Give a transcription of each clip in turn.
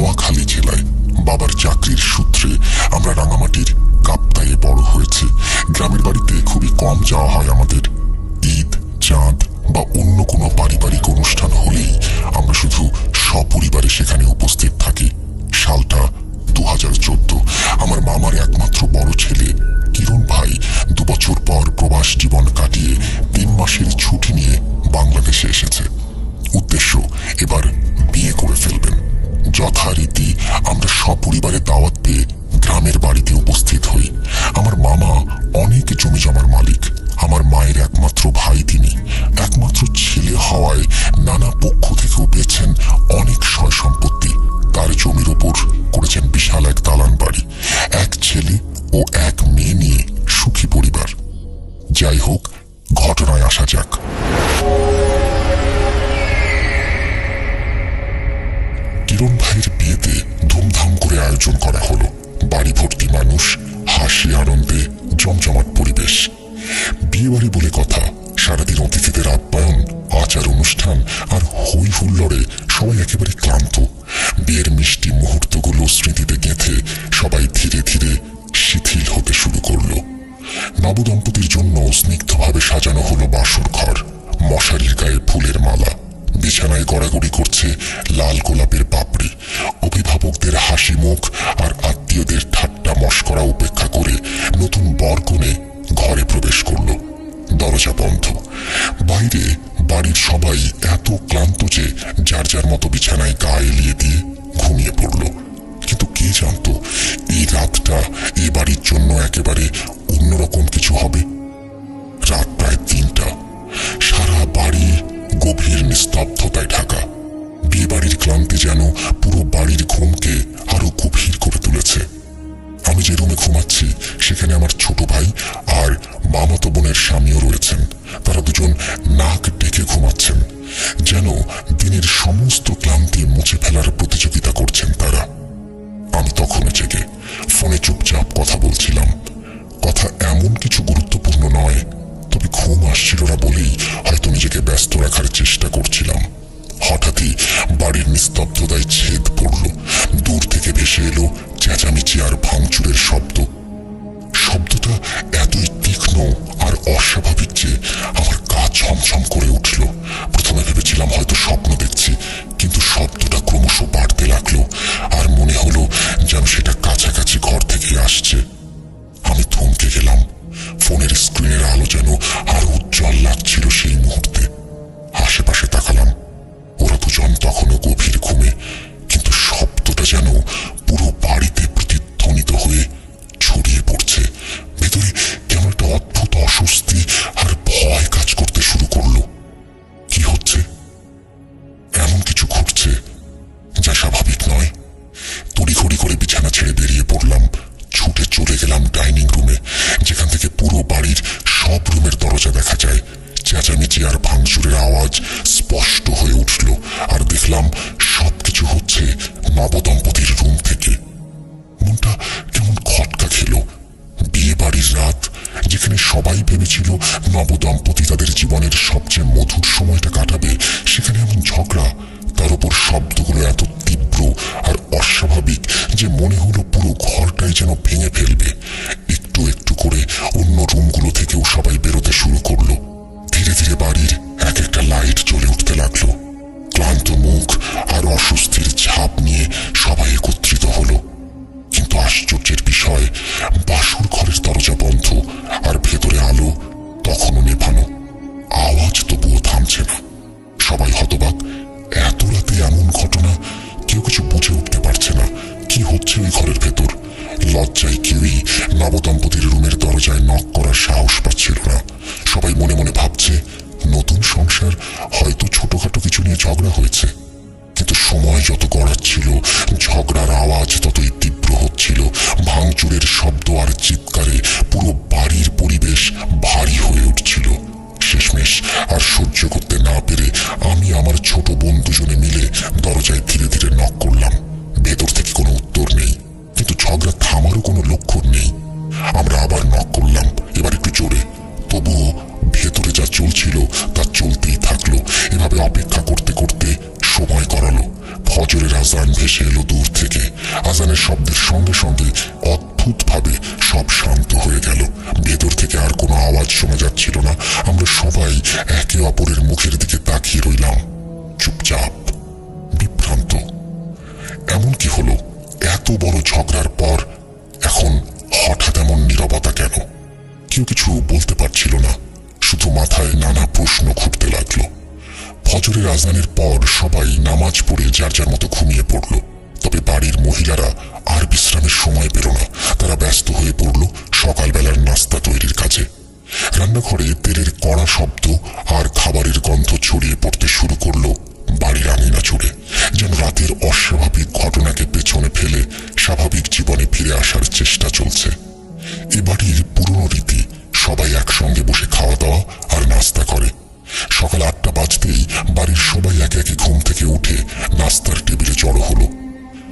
নোয়াখালী জেলায় বাবার চাকরির সূত্রে আমরা রাঙামাটির কাপ্তায়ে বড় হয়েছে। গ্রামের বাড়িতে খুবই কম যাওয়া হয় আমাদের। ঈদ, চাঁদ বা অন্য কোনো পারিবারিক অনুষ্ঠান হলেই আমরা শুধু সপরিবারে সেখানে উপস্থিত থাকি। সালটা দু হাজার চোদ্দ। আমার মামার একমাত্র বড় ছেলে কিরণ ভাই দুবছর পর প্রবাস জীবন কাটিয়ে তিন মাসের ছুটি নিয়ে বাংলাদেশে এসেছে। উদ্দেশ্য, এবার বিয়ে করে ফেলবেন। যথারীতি আমরা সপরিবারে দাওয়াত পেয়ে গ্রামের বাড়িতে উপস্থিত হই। আমার মামা অনেক জমি জমার মালিক। আমার মায়ের একমাত্র ভাই তিনি। একমাত্র ছেলে হওয়ায় নানা পক্ষ থেকেও পেয়েছেন অনেক সয় সম্পত্তি। তার জমির ওপর করেছেন বিশাল এক দালান বাড়ি। এক ছেলে ও এক মেয়ে নিয়ে সুখী পরিবার। যাই হোক, ঘটনায় আসা যাক। কিরণ ভাইয়ের বিয়েতে ধুমধাম করে আয়োজন করা হলো। বাড়ি ভর্তি মানুষ, হাসি আনন্দে জমজমাট পরিবেশ। বিয়ে বাড়ি বলে কথা, সারাদিন অতিথিদের আপ্যায়ন, আচার অনুষ্ঠান আর হই হুল্লোড়ে সবাই একেবারে ক্লান্ত। বিয়ের মিষ্টি মুহূর্তগুলো স্মৃতিতে গেঁথে সবাই ধীরে ধীরে শিথিল হতে শুরু করল। নবদম্পতির জন্য স্নিগ্ধভাবে সাজানো হলো বাসর ঘর মশারির গায়ে ফুলের মালা। বিছানায় গড়াগড়ি করছে লাল গোলাপের পাপড়ি। অভিভাবকদের হাসি মুখ আর আত্মীয়দের ঠাট্টা মস্করা উপেক্ষা করে নতুন বরকনে ঘরে প্রবেশ করল। দরজা বন্ধ। বাইরে বাড়ির সবাই এত ক্লান্ত যে যার যার মতো বিছানায় গা এলিয়ে দিয়ে ঘুমিয়ে পড়ল। কিন্তু কে জানতো, এই রাতটা, এই বাড়ির জন্য একেবারে অন্যরকম কিছু হবে? রাত প্রায় তিনটা। সারা বাড়ি গভীর নিস্তব্ধতায় ঢাকা। বিয়ে বাড়ির ক্লান্তি যেন পুরো বাড়ির ঘুমকে আরও গভীর করে তুলেছে। আমি যে রুমে ঘুমাচ্ছি, সেখানে আমার ছোট ভাই আর মামাতো বোনের স্বামীও রয়েছেন। তারা দুজন নাক ডেকে ঘুমাচ্ছেন, যেন দিনের সমস্ত ক্লান্তি মুছে ফেলার প্রতিযোগিতা করছেন তারা। আমি তখনও জেগে ফোনে চুপচাপ কথা বলছিলাম। কথা এমন কিছু গুরুত্বপূর্ণ নয় তবে ঘুম আসছিল না বলেই হয়তো নিজেকে ব্যস্ত রাখার চেষ্টা করছিলাম। হঠাৎই বাড়ির নিস্তব্ধতায় ছেদ পড়ল। দূর থেকে ভেসে এলো চেঁচামেচি আর ভাঙচুরের শব্দ। শব্দটা এতই তীক্ষ্ণ আর অস্বাভাবিক যে আমার গা ছমছম করে উঠল। প্রথমে ভেবেছিলাম হয়তো স্বপ্ন দেখছি, কিন্তু শব্দটা ক্রমশ বাড়তে লাগল আর মনে হলো যেন সেটা কাছাকাছি ঘর থেকে আসছে। আমি থমকে গেলাম। ফোনের স্ক্রিনের আলো যেন আরও উজ্জ্বল লাগছিল সেই মুহূর্তে। আশেপাশে তাকালাম। ওরা দুজন তখনও গভীর ঘুমে, কিন্তু শব্দটা যেন পুরো বাড়িতে প্রতিধ্বনিত হয়ে ছড়িয়ে পড়ছে। ভেতরে কেমন একটা অদ্ভুত অস্বস্তি আর ভয় কাজ করতে শুরু করল। কি হচ্ছে? এমন কিছু ঘটছে যা স্বাভাবিক নয়। তড়িঘড়ি করে বিছানা ছেড়ে বেরিয়ে পড়লাম। ছুটে চলে গেলাম ডাইনিং নবদম্পতি তাদের জীবনের সবচেয়ে মধুর সময়টা কাটাবে সেখানে এমন ঝগড়া, তার উপর শব্দগুলো এত তীব্র আর অস্বাভাবিক যে মনে হলো পুরো ঘরটাই যেন ভেঙে ফেলবে। কি ঘরের ভেতর। লজ্জায় কেউই নবদম্পতির রুমের দরজায় নক করার সাহস পাচ্ছিল না। সবাই মনে মনে ভাবছে, নতুন সংসার হয়তো ছোটখাটো কিছু নিয়ে ঝগড়া হয়েছে। কিন্তু সময় যত গড়াচ্ছিল, ঝগড়ার আওয়াজ ততই তীব্র হচ্ছিল। ভাঙচুরের শব্দ আর চিৎকারে পুরো বাড়ির পরিবেশ ভারী হয়ে উঠছিল। শেষমেশ আর সহ্য করতে না পেরে আমি আমার ছোট বোন দুজনে মিলে দরজায় ধীরে ধীরে নক করলাম। ভেতর থেকে কোনো উত্তর নেই। কিন্তু ঝগড়া থামারও কোনো লক্ষণ নেই। আমরা আবার নক করলাম। এবার একটু জোরে তবুও ভেতরে যা চলছিল তা চলতেই থাকল। এভাবে অপেক্ষা করতে করতে সময় করালো ফজরের আজান ভেসে এলো দূর থেকে। আজানের শব্দের সঙ্গে সঙ্গে অদ্ভুতভাবে সব শান্ত হয়ে গেল। ভেতর থেকে আর কোনো আওয়াজ শোনা যাচ্ছিল না। আমরা সবাই একে অপরের মুখের দিকে তাকিয়ে রইলাম। চুপচাপ, বিভ্রান্ত এমন কি হলো? এত বড় ঝগড়ার পর এখন হঠাৎ এমন নীরবতা কেন? কেউ কিছু বলতে পারছিল না, শুধু মাথায় নানা প্রশ্ন ঘুরতে লাগল। ফজরের আজানের পর সবাই নামাজ পড়ে যার যার মতো ঘুমিয়ে পড়ল। তবে বাড়ির মহিলারা আর বিশ্রামের সময় পেল না। তারা ব্যস্ত হয়ে পড়ল সকালবেলার নাস্তা তৈরির কাজে। রান্নাঘরে তেলের কড়া শব্দ আর খাবারের গন্ধ ছড়িয়ে পড়তে শুরু করল বাড়ির আঙিনা জুড়ে যেন রাতের অস্বাভাবিক ঘটনাকে পেছনে ফেলে স্বাভাবিক জীবনে ফিরে আসার চেষ্টা চলছে। এ বাড়ির পুরনো রীতি, সবাই একসঙ্গে বসে খাওয়া দাওয়া আর নাস্তা করে। সকাল আটটা বাজতেই বাড়ির সবাই একে একে ঘুম থেকে উঠে নাস্তার টেবিলে জড়ো হলো।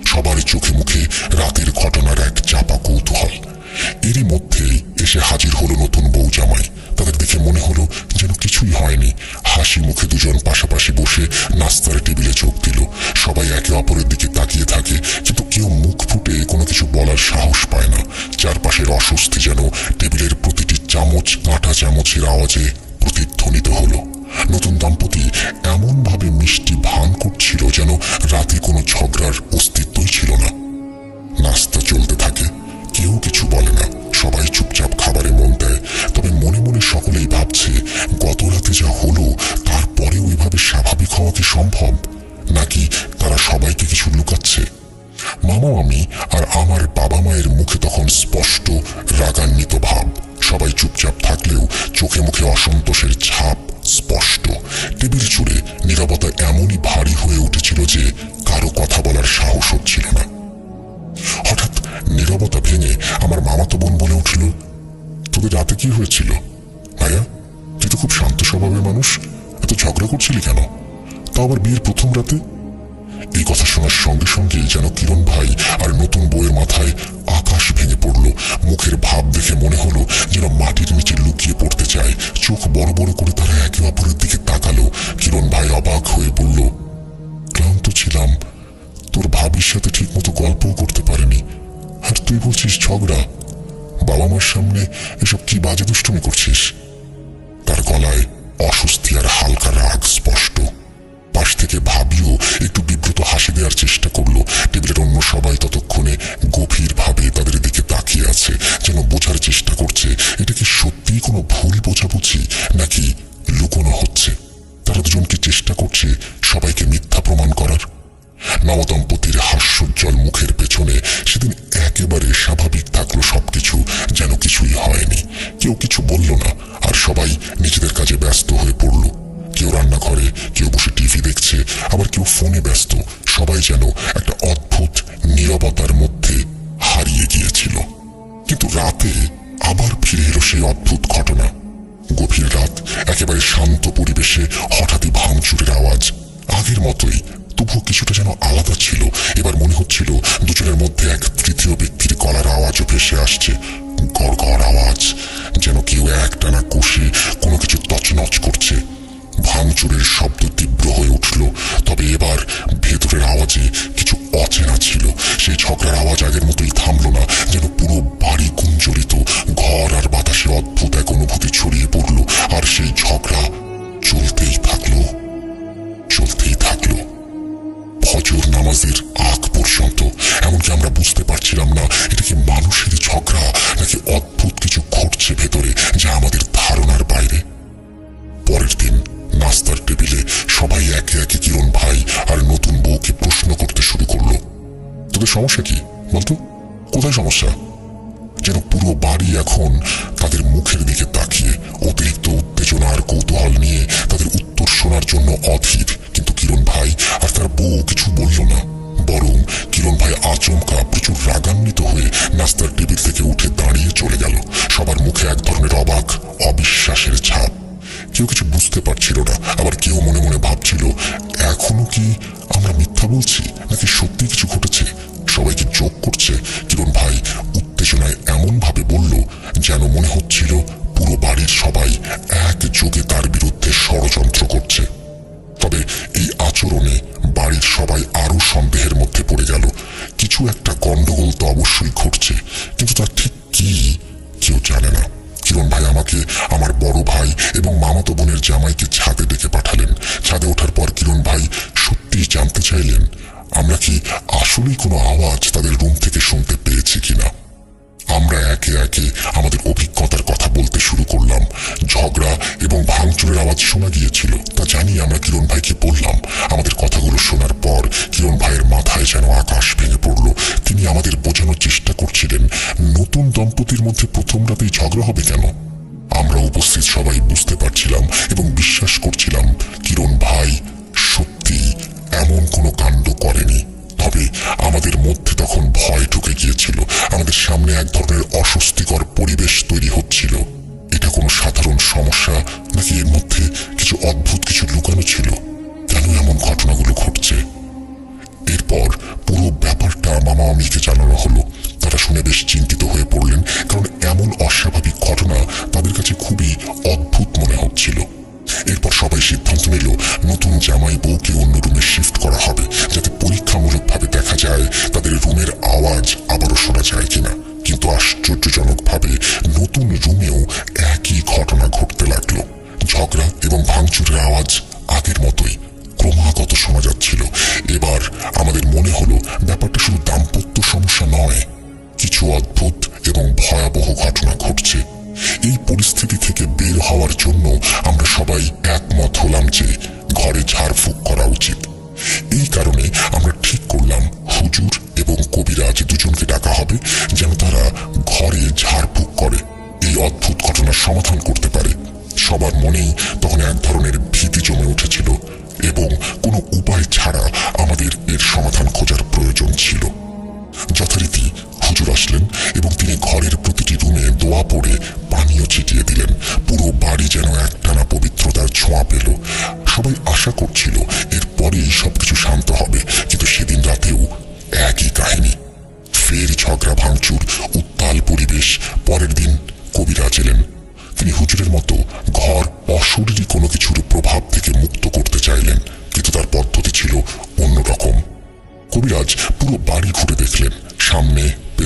সবার চোখে মুখে রাতের ঘটনার এক চাপা কৌতূহল। এরই মধ্যেই এসে হাজির হলো নতুন বউ জামাই। তাদের দেখে মনে হলো যেন কিছুই হয়নি। হাসি মুখে দুজন পাশাপাশি বসে নাস্তার টেবিলে চোখ দিল। সবাই একে অপরের দিকে তাকিয়ে থাকে, কিন্তু কেউ মুখ ফুটে কোনো কিছু বলার সাহস পায় না। চারপাশের অস্বস্তি যেন টেবিলের প্রতিটি চামচ, কাঁটা চামচের আওয়াজে প্রতিধ্বনিত হলো। নতুন দম্পতি এমনভাবে মিষ্টি ভান করছিল যেন রাতে কোনো ঝগড়ার অস্তিত্বই ছিল না। নাস্তা চলতে থাকে। কেউ কিছু বলে না। সবাই চুপচাপ খাবারে মন দেয়। তবে মনে মনে সকলেই ভাবছে গত রাতে যা হলো, তারপরেও এভাবে স্বাভাবিক হওয়া কি সম্ভব? নাকি তারা সবাইকে কিছু লুকাচ্ছে? মামা মামি আর আমার বাবা মায়ের মুখে তখন স্পষ্ট রাগান্বিত ভাব। সবাই চুপচাপ থাকলেও চোখে মুখে অসন্তোষের ছাপ স্পষ্ট। টেবিল জুড়ে নীরবতা এমনই ভারী হয়ে উঠেছিল যে কারও কথা বলার সাহস হচ্ছিল না। হঠাৎ নীরবতা ভেঙে আমার মামাতো বোন বলে উঠল, তোদের রাতে কি হয়েছিল? ভাইয়া তুই তো খুব শান্ত স্বভাবের মানুষ, এত ঝগড়া করছিলি কেন? তাও আবার বিয়ের প্রথম রাতে? এই কথা শোনার সঙ্গে সঙ্গেই যেন কিরণ ভাই আর নতুন বউয়ের মাথায় আকাশ ভেঙে পড়ল। মুখের ভাব দেখে মনে হলো যেন মাটির নিচে লুকিয়ে পড়তে চায়। চোখ বড় বড় করে তারা একে অপরের দিকে তাকালো। কিরণ ভাই অবাক হয়ে বলল, ক্লান্ত ছিলাম। তোর ভাবির সাথে ঠিক মতো গল্পও করতে তুই বলছিস ঝগড়া? বাবা মার সামনে এসব কি বাজে দুষ্টুমি করছিস? তার গলায় অস্বস্তি আর হালকা রাগ স্পষ্ট। পাশ থেকে ভাবিও একটু বিব্রত হাসি দেওয়ার চেষ্টা করল। টেবিলের অন্য সবাই ততক্ষণে গভীরভাবে তাদের দিকে তাকিয়ে আছে, যেন বোঝার চেষ্টা করছে, এটা কি সত্যিই কোনো ভুল বোঝাবুঝি, নাকি লুকোনো হচ্ছে? তারা দুজন কি চেষ্টা করছে সবাইকে মিথ্যা প্রমাণ করার? নবদম্পতির হাস্যোজ্জ্বল মুখের সেই অদ্ভুত ঘটনা। গভীর রাত, একেবারে শান্ত পরিবেশে, হঠাৎই ভাঙচুরের আওয়াজ। আগের মতোই, তবুও কিছুটা যেন আলাদা ছিল। এবার মনে হচ্ছিল, দুজনের মধ্যে এক তৃতীয় ব্যক্তির গলার আওয়াজও ভেসে আসছে। গড় আওয়াজ, যেন কেউ একটানা কষে কোনো কিছু তছনছ করছে। ভাঙচুরের শব্দ তীব্র হয়ে উঠল, তবে এবার ভেতরের আওয়াজে অচেনা ছিল। সেই ঝগড়ার আওয়াজ আগের মতোই থামলো না, যেন পুরো বাড়ি গুঞ্জরিত ঘর আর বাতাসে অদ্ভুত এক অনুভূতি ছড়িয়ে পড়ল, আর সেই ঝগড়া চলতেই থাকল চলতেই থাকল। ফজর নামাজের আগ পর্যন্ত। এমনকি আমরা বুঝতে পারছিলাম না, এটা কি মানুষেরই ঝগড়া, নাকি অদ্ভুত কিছু ঘটছে ভেতরে যা আমাদের ধারণার বাইরে? পরের দিন নাস্তার টেবিলে সবাই একে একে কিরণ ভাই আর নতুন তোদের সমস্যা কি? বলতো, কোথায় সমস্যা? যেন পুরো বাড়ি এখন তাদের মুখের দিকে তাকিয়ে অতিরিক্ত উত্তেজনা আর কৌতূহল নিয়ে তাদের উত্তর শোনার জন্য অধীর। কিন্তু কিরণ ভাই আর তার বউ কিছু বলল না। বরং কিরণ ভাই আচমকা প্রচুর রাগান্বিত হয়ে নাস্তার টেবিল থেকে উঠে দাঁড়িয়ে চলে গেল। সবার মুখে এক ধরনের অবাক, অবিশ্বাসের ছাপ। কেউ কিছু বুঝতে পারছিল না, আবার কেউ মনে মনে ভাবছিল, এখনও কি আমরা মিথ্যা বলছি, নাকি সত্যি কিছু ঘটেছে? সবাইকে যোগ করছে। কিরণ ভাই উত্তেজনায় এমন ভাবে বলল যেন মনে হচ্ছিল পুরো বাড়ির সবাই এক যোগে তার বিরুদ্ধে ষড়যন্ত্র করছে। তবে এই আচরণে বাড়ির সবাই আরও সন্দেহের মধ্যে পড়ে গেল। কিছু একটা গন্ডগোল তো অবশ্যই ঘটছে, কিন্তু তার ঠিক কি, কেউ জানে না। কিরণ ভাই আমাকে, আমার বড় ভাই এবং মামাতো বোনের জামাইকে ছাদে ডেকে পাঠালেন। ছাদে ওঠার পর কিরণ ভাই সত্যিই জানতে চাইলেন আমরা কি আসলেই কোনো আওয়াজ তাদের রুম থেকে শুনতে পেয়েছি কিনা? আমরা একে একে আমাদের অভিজ্ঞতার কথা বলতে শুরু করলাম। ঝগড়া এবং ভাঙচুরের আওয়াজ শোনা গিয়েছিল। তা জানি আমরা কিরণ ভাইকে বললাম। আমাদের কথাগুলো শোনার পর কিরণ ভাইয়ের মাথায় যেন আকাশ ভেঙে পড়ল। তিনি আমাদের বোঝানোর চেষ্টা করছিলেন, নতুন দম্পতির মধ্যে প্রথম রাতেই ঝগড়া হবে কেন? আমরা উপস্থিত সবাই বুঝতে পারছিলাম এবং বিশ্বাস করছিলাম, কিরণ ভাই সত্যি এমন কোনো কাণ্ড করেনি। তবে আমাদের মধ্যে তখন ভয় ঢুকে গিয়েছিল। আমাদের সামনে এক ধরনের অস্বস্তিকর পরিবেশ তৈরি হচ্ছিল। এটা কোনো সাধারণ সমস্যা নাকি এর মধ্যে কিছু অদ্ভুত কিছু লুকানো ছিল? কেন এমন ঘটনাগুলো ঘটছে? এরপর পুরো ব্যাপারটা মামা মামিকে জানানো হলো। তারা শুনে বেশ চিন্তিত হয়ে পড়লেন, কারণ এমন অস্বাভাবিক ঘটনা তাদের কাছে খুবই অদ্ভুত মনে হচ্ছিল। এরপর সবাই সিদ্ধান্ত নিল, নতুন জামাই বউকে অন্য রুমে শিফট করা হবে, যাতে পরীক্ষামূলকভাবে দেখা যায় তাদের রুমের আওয়াজ আবারও শোনা যায় কিনা। কিন্তু আশ্চর্যজনকভাবে নতুন রুমেও একই ঘটনা ঘটতে লাগল। ঝগড়া এবং ভাঙচুরের আওয়াজ আগের মতোই ক্রমাগত শোনা যাচ্ছিল। এবার আমাদের মনে হলো, ব্যাপারটা শুধু দাম্পত্য সমস্যা নয়, কিছু অদ্ভুত এবং ভয়াবহ ঘটনা ঘটছে। এই পরিস্থিতি থেকে বের হওয়ার জন্য আমরা সবাই একমত হলাম যে ঘরে ঝাড়ফুঁক করা উচিত। এই কারণে আমরা ঠিক করলাম, হুজুর এবং কবিরাজ দুজনকে ডাকা হবে যেন তারা ঘরে ঝাড়ফুঁক করে। এই অদ্ভুত ঘটনার সমাধান করতে পারে। সবার মনেই তখন এক ধরনের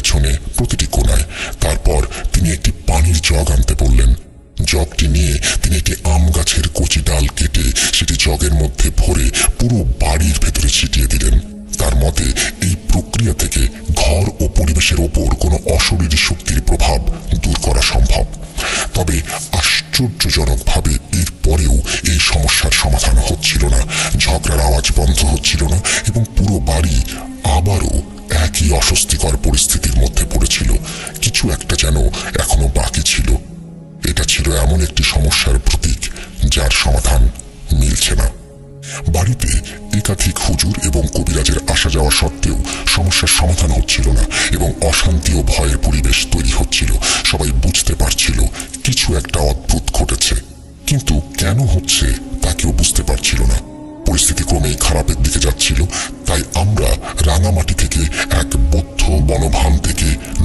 পেছনে প্রতিটি কোনায়। তারপর তিনি একটি পানির জগ আনতে বললেন। জগটি নিয়ে তিনি একটি আম গাছের কচি ডাল কেটে সেটি জগের মধ্যে ভরে পুরো বাড়ির ভেতরে ছিটিয়ে দিলেন। তার মতে, এই প্রক্রিয়া থেকে ঘর ও পরিবেশের ওপর কোনো অশরীরী শক্তির প্রভাব দূর করা সম্ভব। তবে আশ্চর্যজনকভাবে এর পরেও এই সমস্যার সমাধান হচ্ছিল না। ঝগড়ার আওয়াজ বন্ধ হচ্ছিল না এবং পুরো বাড়ি আবারও একই অস্বস্তিকর পরিস্থিতির মধ্যে পড়েছিল। কিছু একটা যেন এখনও বাকি ছিল। এটা ছিল এমন একটি সমস্যার প্রতীক, যার সমাধান মিলছে না। বাড়িতে একাধিক হুজুর এবং কবিরাজের আসা যাওয়া সত্ত্বেও সমস্যার সমাধান হচ্ছিল না এবং অশান্তি ও ভয়ের পরিবেশ তৈরি হচ্ছিল। সবাই বুঝতে পারছিল কিছু একটা অদ্ভুত ঘটেছে। কিন্তু কেন হচ্ছে তা কেউ বুঝতে পারছিল না। পরিস্থিতি ক্রমেই খারাপের দিকে যাচ্ছিল, তাই আমরা রাঙামাটি থেকে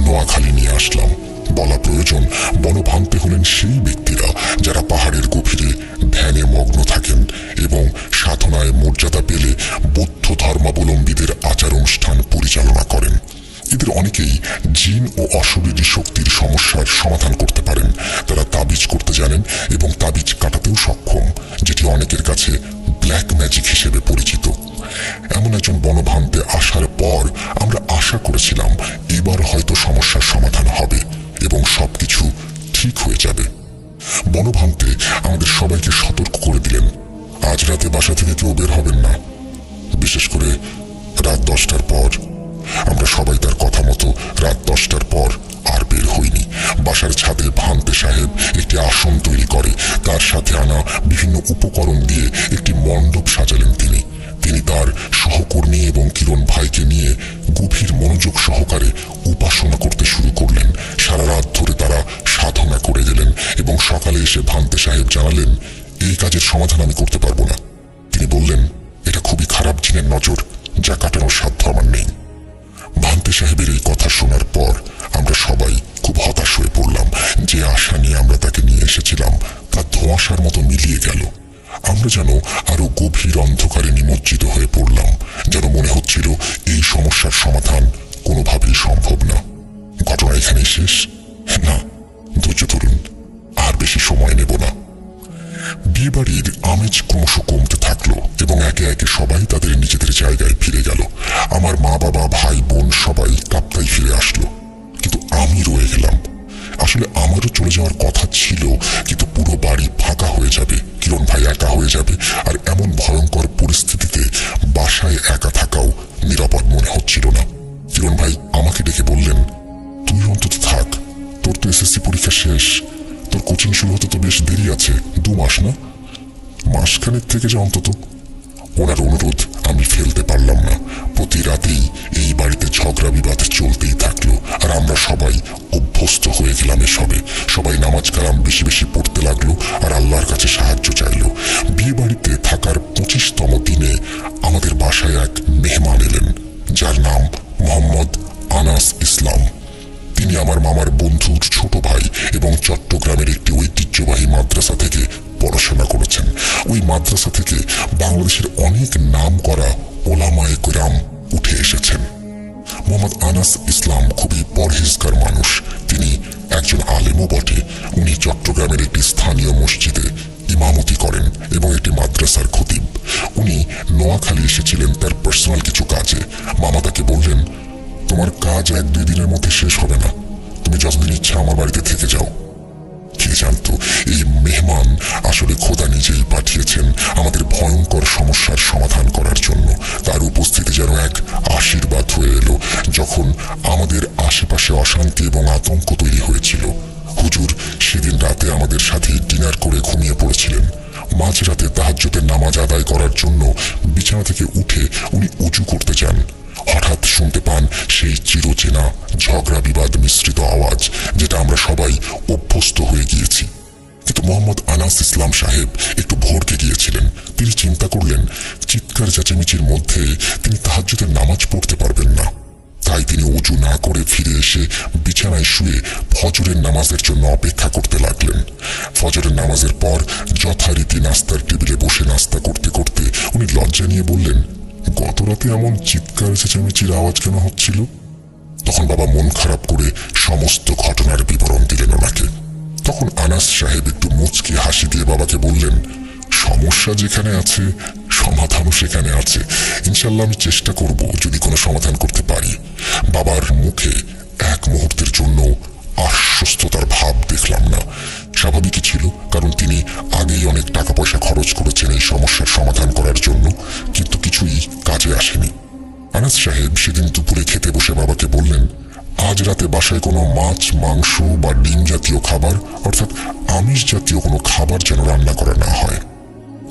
নোয়াখালী নিয়ে আসলাম। বলা প্রয়োজন বনভান্তে হলেন সেই ব্যক্তিরা যারা পাহাড়ের গভীরে ধ্যানে মগ্ন থাকেন এবং সাধনায় মর্যাদা পেলে বৌদ্ধ ধর্মাবলম্বীদের আচার অনুষ্ঠান পরিচালনা করেন। এদের অনেকেই জিন ও অশরীরী শক্তির সমস্যার সমাধান করতে পারেন। তারা তাবিজ করতে জানেন এবং তাবিজ কাটাতেও সক্ষম, যেটি অনেকের কাছে ব্ল্যাক ম্যাজিক হিসেবে পরিচিত। এমন একজন বনভান্তে আসার পর আমরা আশা করেছিলাম এবার হয়তো সমস্যার সমাধান হবে এবং সবকিছু ঠিক হয়ে যাবে। বনভান্তে আমাদের সবাইকে সতর্ক করে দিলেন। আজ রাতে বাসা থেকে কেউ বের হবেন না। বিশেষ করে রাত দশটার পর। আমরা সবাই তার কথা মতো রাত দশটার পর আর বের হইনি। বাসার ছাদে ভান্তে সাহেব একটি আসন তৈরি করে। তার সাথে আনা বিভিন্ন উপকরণ দিয়ে একটি মণ্ডপ সাজালেন তিনি। তিনি তার সহকর্মী এবং কিরণ ভাইকে নিয়ে গভীর মনোযোগ সহকারে উপাসনা করতে শুরু করলেন। সারা রাত ধরে তারা সাধনা করে গেলেন এবং সকালে এসে ভান্তে সাহেব জানালেন, এই কাজের সমাধান আমি করতে পারব না। তিনি বললেন, এটা খুবই খারাপ জিনের নজর, যা কাটানোর সাধ্য আমার নেই। ভান্তে সাহেবের এই কথা শোনার পর আমরা সবাই খুব হতাশ হয়ে পড়লাম। যে আশা নিয়ে আমরা তাকে নিয়ে এসেছিলাম, তা ধোঁয়াশার মতো মিলিয়ে গেল। আমরা যেন আরও গভীর অন্ধকারে নিমজ্জিত হয়ে পড়লাম। যেন মনে হচ্ছিল এই সমস্যার সমাধান কোনোভাবেই সম্ভব না। ঘটনা এখানেই শেষ? না, ধৈর্য ধরুন, আর বেশি সময় নেব না। বিয়েবাড়ির আমেজ ক্রমশ কমতে থাকল এবং একে একে সবাই তাদের নিজেদের জায়গায় ফিরে গেল। আমার মা বাবা ভাই বোন সবাই কাপ্তাই ফিরে আসলো। কিন্তু আমি রয়ে গেলাম। আসলে আমারও চলে যাওয়ার কথা ছিল, কিন্তু পুরো বাড়ি ফাঁকা হয়ে যাবে, কিরণ ভাই একা হয়ে যাবে, আর এমন ভয়ঙ্কর পরিস্থিতিতে বাসায় একা থাকাও নিরাপদ মনে হচ্ছিল না। কিরণ ভাই আমাকে ডেকে বললেন, তুই অন্তত থাক, তোর তো এসএসসি পরীক্ষা শেষ, তোর কোচিং শুরু হতে তো বেশ দেরি আছে, দু মাস না? মাসখানেক থেকে যা অন্তত। ওনার অনুরোধ আমি ফেলতে পারলাম না। প্রতি রাতেই এই বাড়িতে ঝগড়া বিবাদ চলতেই থাকল, আর আমরা সবাই অভ্যস্ত হয়ে গেলাম এসবে। সবাই নামাজ কালাম বেশি বেশি পড়তে লাগল, আর আল্লাহর কাছে সাহায্য চাইলো। বিয়ে বাড়িতে থাকার পঁচিশতম দিনে আমাদের বাসায় এক মেহমান এলেন, যার নাম মোহাম্মদ আনাস ইসলাম। তিনি আমার মামার বন্ধুর ছোট ভাই এবং চট্টগ্রামের একটি ঐতিহ্যবাহী মাদ্রাসা থেকে পড়াশোনা করেছেন। ওই মাদ্রাসা থেকে বাংলাদেশের অনেক নাম করা ওলামায়ে কোরআম উঠে এসেছেন। মোহাম্মদ আনাস ইসলাম খুবই পরহেজগার মানুষ। তিনি একজন আলেমও বটে। উনি চট্টগ্রামের একটি স্থানীয় মসজিদে ইমামতি করেন এবং একটি মাদ্রাসার খতিব। উনি নোয়াখালী এসেছিলেন তার পার্সোনাল কিছু কাজে। মামা তাকে বললেন, তোমার কাজ এক দুই দিনের মধ্যে শেষ হবে না। তুমি যতদিন ইচ্ছা আমার বাড়িতে থেকে যাও। কে জানতো, এই মেহমান আসলে খোদা নিজেই পাঠিয়েছেন আমাদের ভয়ঙ্কর সমস্যার সমাধান করার জন্য। তার উপস্থিতি যেন এক আশীর্বাদ হয়ে এলো, যখন আমাদের আশেপাশে অশান্তি এবং আতঙ্ক তৈরি হয়েছিল। হুজুর সেদিন রাতে আমাদের সাথে ডিনার করে ঘুমিয়ে পড়েছিলেন। মাঝরাতে তাহাজ্জুদের নামাজ আদায় করার জন্য বিছানা থেকে উঠে উনি উঁচু করতে যান। হঠাৎ শুনতে পান সেই চিরচেনা ঝগড়া বিবাদ মিশ্রিত আওয়াজ, যেটা আমরা সবাই অভ্যস্ত হয়ে গিয়েছি। কিন্তু মোহাম্মদ আনাস ইসলাম সাহেব একটু ভোরকে গিয়েছিলেন। তিনি চিন্তা করলেন, চিৎকার চেঁচামেচির মধ্যে তিনি তাহাজ্জুদের নামাজ পড়তে পারবেন না। তাই তিনি উঁচু না করে ফিরে এসে বিছানায় শুয়ে ফজরের নামাজের জন্য অপেক্ষা করতে লাগলেন। ফজরের নামাজের পর যথারীতি নাস্তার টেবিলে বসে নাস্তা করতে করতে উনি লজ্জা নিয়ে বললেন গত রাতে এমন চিৎকার চেঁচামেচির আওয়াজ কেন হচ্ছিল? তখন বাবা মন খারাপ করে সমস্ত ঘটনার বিবরণ দিলেন ওনাকে। তখন আনাস সাহেব একটু মুচকি হাসি দিয়ে বাবাকে বললেন, সমস্যা যেখানে আছে, সমাধানও সেখানে আছে। ইনশাল্লাহ আমি চেষ্টা করব যদি কোনো সমাধান করতে পারি। বাবার মুখে এক মুহূর্তের জন্য আশ্বস্ততার ভাব দেখলাম না। স্বাভাবিকই ছিল, কারণ তিনি আগেই অনেক টাকা পয়সা খরচ করেছেন এই সমস্যার সমাধান করার জন্য, কিন্তু কিছুই কাজে আসেনি। আনাস সাহেব সেদিন দুপুরে খেতে বসে বাবাকে বললেন, আজ রাতে বাসায় কোনো মাছ, মাংস বা ডিম জাতীয় খাবার, অর্থাৎ আমিষ জাতীয় কোনো খাবার যেন রান্না করা না হয়।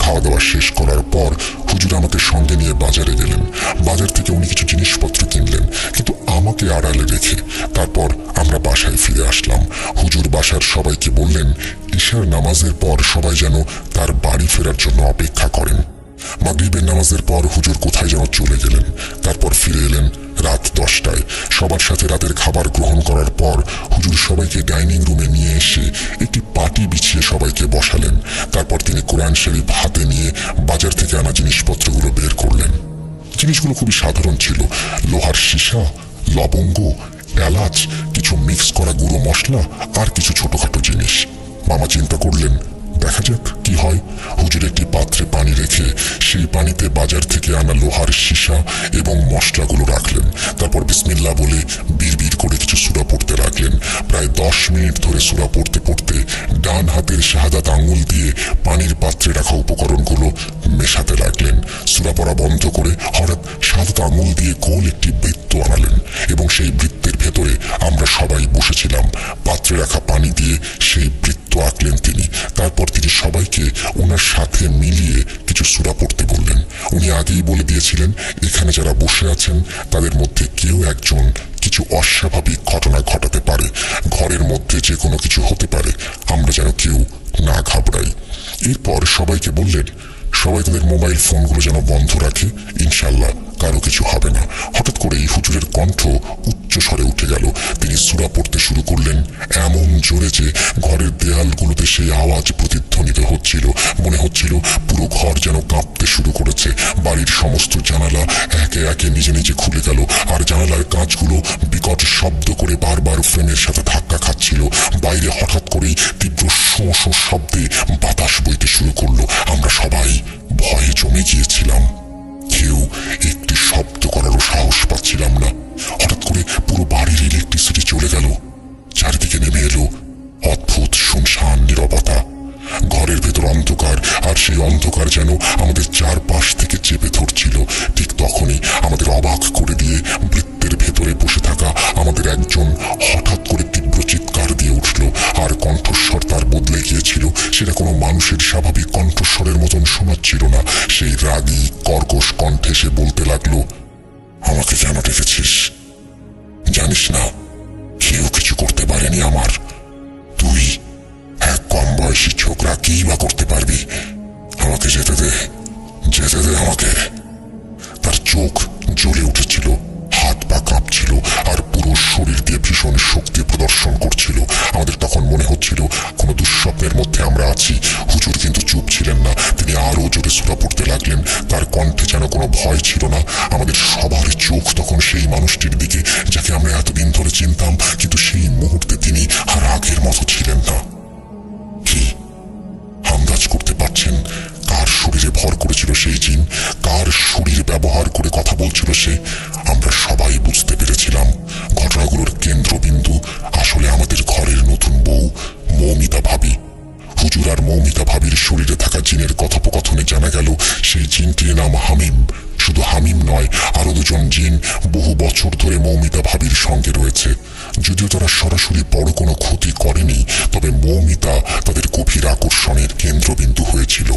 খাওয়া দাওয়া শেষ করার পর হুজুর আমাকে সঙ্গে নিয়ে বাজারে গেলেন। বাজার থেকে উনি কিছু জিনিসপত্র কিনলেন, কিন্তু আমাকে আড়ালে রেখে তারপর আমরা বাসায় ফিরে আসলাম। হুজুর বাসার সবাইকে বললেন, ঈশার নামাজের পর সবাই যেন তার বাড়ি ফেরার জন্য অপেক্ষা করেন। মাগরিবের নামাজের পর হুজুর কোথায় যেন চলে গেলেন। তারপর ফিরে এলেন রাত দশটায়। সবার সাথে রাতের খাবার গ্রহণ করার পর হুজুর সবাইকে ডাইনিং রুমে নিয়ে এসে একটি পাটি বিছিয়ে সবাইকে বসালেন। তারপর তিনি কোরআন শরীফ হাতে নিয়ে বাজার থেকে আনা জিনিসপত্রগুলো বের করলেন। জিনিসগুলো খুবই সাধারণ ছিল। লোহার সীসা, লবঙ্গ, এলাচ, কিছু মিক্স করা গুঁড়ো মশলা আর কিছু ছোটখাটো জিনিস। মামা চিন্তা করলেন দেখা যাক কি হয়। হুজুর একটি পাত্রে পানি রেখে সেই পানিতে বাজার থেকে আনা লোহার সীসা এবং মশলাগুলো রাখলেন। তারপর বিসমিল্লা বলে বিড় করে কিছু সুরা পড়তে রাখলেন প্রায় দশ মিনিট ধরে সুরা পড়তে পড়তে ডান হাতের শাহাদাত আঙুল দিয়ে পানির পাত্রে রাখা উপকরণগুলো মেশাতে লাগলেন। সুরা পড়া বন্ধ করে হঠাৎ শাহাদাত আঙুল দিয়ে গোল একটি বৃত্ত আনালেন এবং সেই বৃত্তের ভেতরে আমরা সবাই বসেছিলাম। পাত্রে রাখা পানি দিয়ে সেই বৃত্ত আঁকলেন তিনি। তারপর তিনি সবাইকে ওনার সাথে মিলিয়ে কিছু সুরা পড়তে বললেন। উনি আগেই বলে দিয়েছিলেন, এখানে যারা বসে আছেন, তাদের মধ্যে কেউ একজন কিছু অস্বাভাবিক ঘটনা ঘটাতে পারে। ঘরের মধ্যে যে কোনো কিছু হতে পারে। আমরা যেন কেউ না ঘাবড়াই। এরপর সবাইকে বললেন সবাই তাদের মোবাইল ফোনগুলো যেন বন্ধ রাখে, ইনশাল্লাহ কারও কিছু হবে না। হঠাৎ করেই হুজুরের কণ্ঠ উচ্চ স্বরে উঠে গেল। তিনি সুরা পড়তে শুরু করলেন, এমন জোরে যে ঘরের দেয়ালগুলোতে সেই আওয়াজ প্রতিধ্বনিত হচ্ছিল। মনে হচ্ছিল পুরো ঘর যেন কাঁপতে শুরু করেছে। বাড়ির সমস্ত জানালা একে একে নিজে নিজে খুলে গেল। আর জানালার কাঁচগুলো বিকট শব্দ করে বারবার ফ্রেমের সাথে ধাক্কা খাচ্ছিল। বাইরে হঠাৎ করেই শোঁ শব্দে বাতাস বইতে শুরু করল। আমরা সবাই ভয়ে জমে গিয়েছিলাম। কেউ একটি শব্দ করারও সাহস পাচ্ছিলাম না। হঠাৎ করে পুরো বাড়ির ইলেকট্রিসিটি চলে গেল। চারিদিকে নেমে এলো অদ্ভুত, শুনশান, নিরবতা। ঘরের ভেতর অন্ধকার, আর সেই অন্ধকার যেন আমাদের চারপাশ থেকে চেপে ধরছিল। ঠিক তখনই আমাদের অবাক করে দিয়ে বৃত্তের ভেতরে বসে থাকা আমাদের একজন হঠাৎ করে তীব্র চিৎকার দিয়ে আর কণ্ঠস্বর তার বদলে গিয়েছিল। সেটা কোনো মানুষের স্বাভাবিক কণ্ঠস্বরের মতন শোনাচ্ছিল না। সেই রাগী, কর্কশ কণ্ঠে সে বলতে লাগল, আমাকে কেন ডেকেছিস? জানিস না, কেউ কিছু করতে পারেনি আমার। তুই এক কম বয়সী ছোকরা, কি বা করতে পারবি? আমাকে যেতে দে যেতে দে আমাকে। করছিল। আমাদের তখন মনে হচ্ছিল, কোনো দুঃস্বপ্নের মধ্যে আমরা আছি। হুজুর কিন্তু চুপ ছিলেন না। তিনি আরও জোরে সুরা পড়তে লাগলেন। তার কণ্ঠে যেন কোনো ভয় ছিল না। আমাদের সবার চোখ তখন সেই মানুষটির দিকে, যাকে আমরা এতদিন ধরে চিনতাম, কিন্তু সেই মুহূর্তে তিনি আর আগের মতো ছিলেন না। কি? আন্দাজ করতে পারছেন? কার শরীরে ভর করেছিল সেই জিন, কার শরীর ব্যবহার করে কথা বলছিল সে, আমরা সবাই বুঝতে পেরেছিলাম। ঘটনাগুলোর কেন্দ্রবিন্দু আসলে আমাদের ঘরের নতুন বউ, মৌমিতা ভাবি। হুজুর আর মৌমিতা ভাবির শরীরে থাকা জিনের কথোপকথনে জানা গেল, সেই জিনটির নাম হামিম। শুধু হামিম নয়, আরও দুজন জিন বহু বছর ধরে মৌমিতা ভাবির সঙ্গে রয়েছে। যদিও তারা সরাসরি বড় কোনো ক্ষতি করেনি, তবে মৌমিতা তাদের গভীর আকর্ষণের কেন্দ্রবিন্দু হয়েছিল।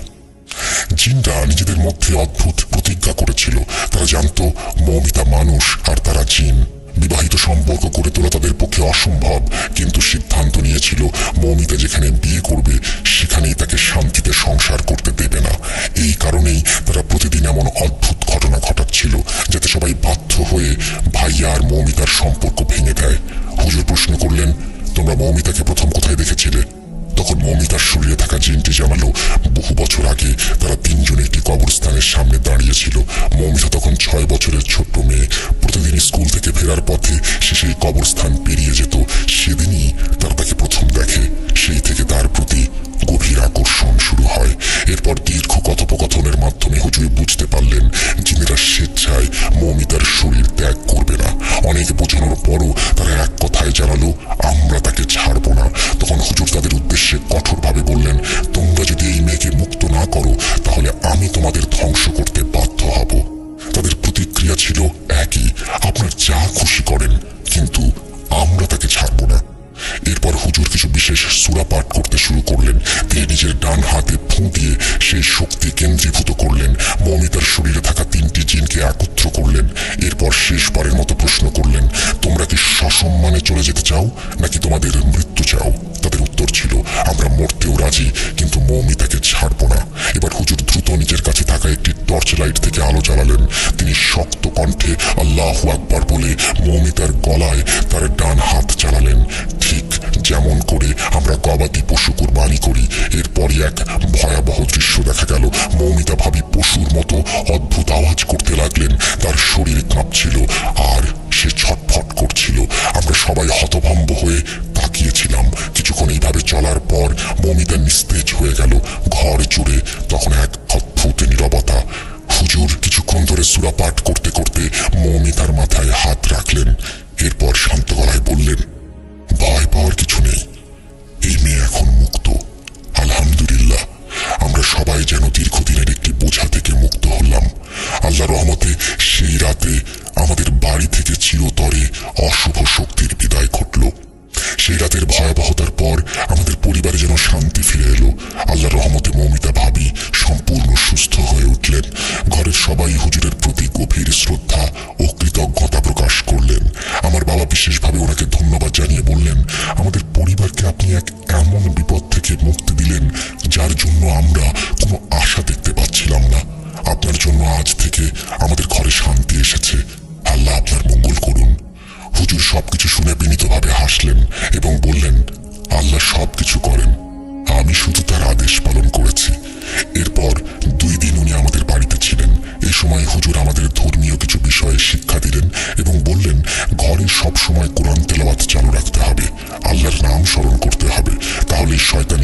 জিনরা নিজেদের মধ্যে অদ্ভুত প্রতিজ্ঞা করেছিল। তারা জানতো, মৌমিতা মানুষ আর তারা জিন। বিবাহিত সম্পর্ক করে তোলা তাদের পক্ষে অসম্ভব, কিন্তু সিদ্ধান্ত নিয়েছিল, মৌমিতা যেখানে বিয়ে করবে, সেখানেই তাকে শান্তিতে সংসার করতে দেবে না। এই কারণেই তারা প্রতিদিন এমন অদ্ভুত ঘটনা ঘটাচ্ছিল, যাতে সবাই বাধ্য হয়ে ভাইয়া আর মৌমিতার সম্পর্ক ভেঙে দেয়। হুজুর প্রশ্ন করলেন, তোমরা মৌমিতাকে প্রথম কোথায় দেখেছিলে? তখন মমিতার শরীরে থাকা জিনটি জানালো বহু বছর আগে তারা তিনজন একটি কবরস্থানের সামনে দাঁড়িয়েছিল। মমিতা তখন ছয় বছরের ছোট্ট মেয়ে। প্রতিদিন স্কুল থেকে ফেরার পথে সে সেই কবরস্থান পেরিয়ে যেত। সেদিনই তারা তাকে প্রথম দেখে। কাছে থাকা একটি টর্চ লাইট থেকে আলো জ্বালালেন। তিনি শক্ত কণ্ঠে আল্লাহ আকবার বলে মৌমিতার গলায় তার ডান হাত চালালেন। ঠিক যেমন করে আমরা গবাদি পশু কুরবানি করি, এরপরই এক ভয়াবহ দৃশ্য দেখা গেল। মৌমিতা ভাবি পশুর মতো অদ্ভুত আওয়াজ করতে লাগলেন। তার শরীর কাঁপছিল, আর সে ছটফট করছিল। আমরা সবাই হতভম্ব হয়ে তাকিয়েছিলাম। কিছুক্ষণ এইভাবে চলার পর মৌমিতা নিস্তেজ হয়ে গেল। ঘর জুড়ে তখন এক অদ্ভুত নীরবতা। হুজুর কিছুক্ষণ ধরে সুরা পাঠ করতে করতে মৌমিতার মাথায় হাত রাখলেন। এরপর শান্ত গলায় বললেন, ভয় পাওয়ার কিছু নেই। এই মেয়ে এখন মুক্ত। আলহামদুলিল্লাহ। আমরা সবাই যেন দীর্ঘদিনের একটি বোঝা থেকে মুক্ত হলাম। আল্লাহ রহমতে সেই রাতে আমাদের বাড়ি থেকে চিরতরে scheut